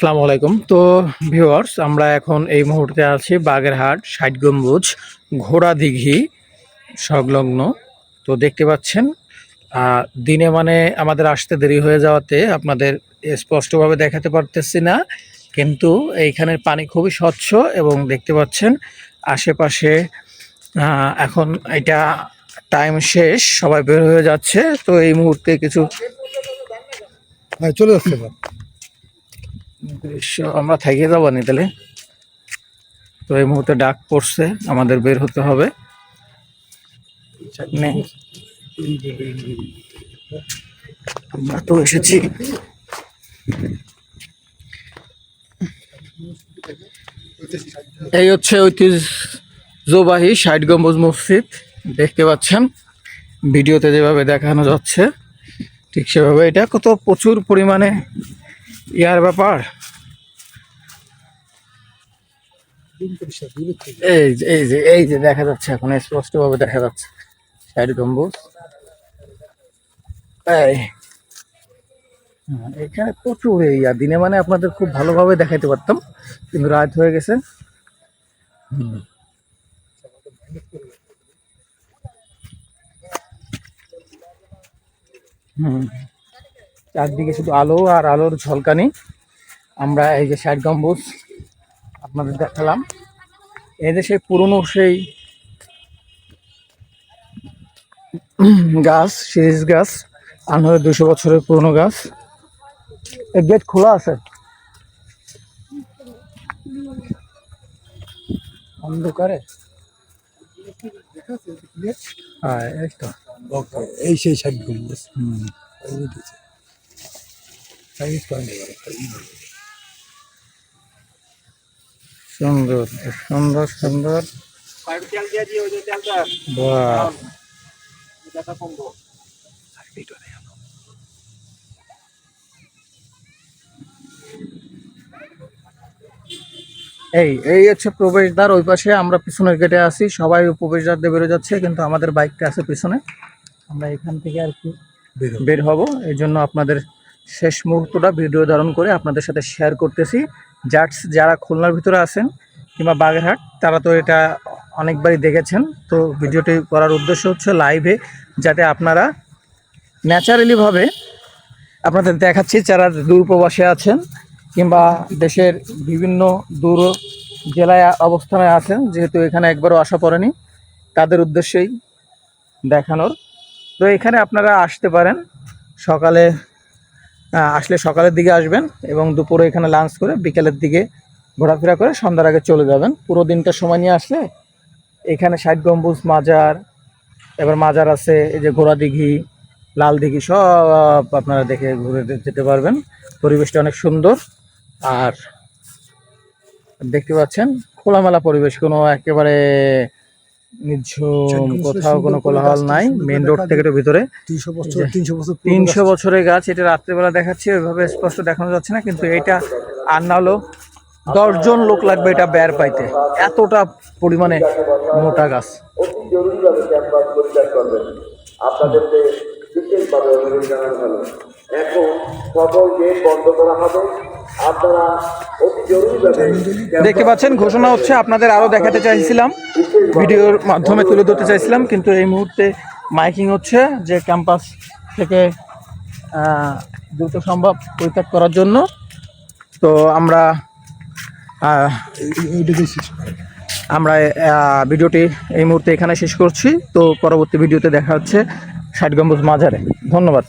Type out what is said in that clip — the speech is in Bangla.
আসসালামু আলাইকুম। তো ভিউয়ার্স, আমরা এখন এই মুহূর্তে আছি বাগেরহাট ষাট গম্বুজ ঘোড়া দিঘি সংলগ্ন। তো দেখতে পাচ্ছেন দিনে মানে আমাদের আসতে দেরি হয়ে যাওয়াতে আপনাদের স্পষ্টভাবে দেখাতে পারতেছি না, কিন্তু এইখানের পানি খুবই স্বচ্ছ এবং দেখতে পাচ্ছেন আশেপাশে এখন এটা টাইম শেষ, সবাই বের হয়ে যাচ্ছে। তো এই মুহূর্তে কিছু চলে যাচ্ছে দৃশ্য আমরা থেকে যাব নি তাহলে তো এই মুহূর্তে ডাক পড়ছে, আমাদের বের হতে হবে। আমরা তো এসেছি। এই হচ্ছে ঐতিহ্যবাহী ষাট গম্বুজ মসজিদ, দেখতে পাচ্ছেন। ভিডিওতে যেভাবে দেখানো যাচ্ছে, ঠিক সেভাবে। এটা কত প্রচুর পরিমাণে ইয়ার ব্যাপার? এই যে এই যে এই যে দেখা যাচ্ছে এখন স্পষ্ট ভাবে দেখা যাচ্ছে। ষাট গম্বুজ। এই। হ্যাঁ, এখানে প্রচুর ইয়া দিনে মানে আপনাদের খুব ভালোভাবে দেখাইতে পারতাম কিন্তু রাত হয়ে গেছে। হুম। চারদিকে শুধু আলো আর আলোর ঝলকানি। আমরা এই যে ষাট গম্বুজ আপনাদের দেখালাম। সেই পুরনো সেই গাছ সিরিজ গাছ আনহলে দুশো বছরের পুরনো গাছ। এই গেট খোলা আছে। অন্ধকারে? হ্যাঁ এই তো। এই সেই ষাট গম্বুজ। হুম। সুন্দর সুন্দর সুন্দর। বাহ। এই এই হচ্ছে প্রবেশদ্বার ওই পাশে আমরা পিছনের গেটে আছি। সবাই প্রবেশদ্বার দিয়ে বেরো যাচ্ছে কিন্তু আমাদের বাইকটা আছে পিছনে। আমরা এখান থেকে আর কি বের বের হব এই জন্য আপনাদের শেষ মুহূর্তটা ভিডিও ধারণ করে আপনাদের সাথে শেয়ার করতেছি। জাটস যারা খুলনার ভিতরে আছেন কিংবা বাগেরহাট, তারা তো এটা অনেকবারই দেখেছেন। তো ভিডিওটি করার উদ্দেশ্য হচ্ছে লাইভে যাতে আপনারা ন্যাচারালিভাবে আপনাদের দেখাচ্ছি যারা দূর প্রবাসে আছেন কিংবা দেশের বিভিন্ন দূর জেলায় অবস্থানে আছেন, যেহেতু এখানে একবারও আসা পড়েনি, তাদের উদ্দেশ্যেই দেখানোর। তো এখানে আপনারা আসতে পারেন সকালে আসলে সকালের দিকে আসবেন এবং দুপুরে এখানে লাঞ্চ করে বিকেলের দিকে ঘোরাফেরা করে সন্ধ্যার আগে চলে যাবেন। পুরো দিনটা সময় নিয়ে আসলে এখানে ষাট গম্বুজ, মাজার, এবার মাজার আছে, এই যে ঘোড়া দিঘি, লাল দিঘি, সব আপনারা দেখে ঘুরে যেতে পারবেন। পরিবেশটা অনেক সুন্দর। আর দেখতে পাচ্ছেন, খোলামেলা পরিবেশ, কোনো একেবারে নিঝুম কোথাও কোনো কোলাহল নাই মেন রোড থেকে একটু ভিতরে। তিনশো বছর তিনশো বছর তিনশো বছরের গাছ এটা রাত্রেবেলা দেখাচ্ছে ওইভাবে স্পষ্ট দেখানো যাচ্ছে না কিন্তু এটা আর না হলো দশজন লোক লাগবে এটা বের পাইতে। এতটা পরিমাণে মোটা গাছ। আপনাদেরকে বিশেষভাবে অনুরোধ জানানো হলো এখন সকল গেট বন্ধ করা হবে। আপনারা দেখতে পাচ্ছেন ঘোষণা হচ্ছে আপনাদের আরও দেখাতে চাইছিলাম। ভিডিওর মাধ্যমে তুলে ধরতে চাইছিলাম কিন্তু এই মুহূর্তে মাইকিং হচ্ছে যে ক্যাম্পাস থেকে দ্রুত সম্ভব পরিত্যাগ করার জন্য। তো আমরা। আমরা ভিডিওটি এই মুহূর্তে এখানে শেষ করছি। তো পরবর্তী ভিডিওতে দেখা হচ্ছে ষাট গম্বুজ মাজারে ধন্যবাদ।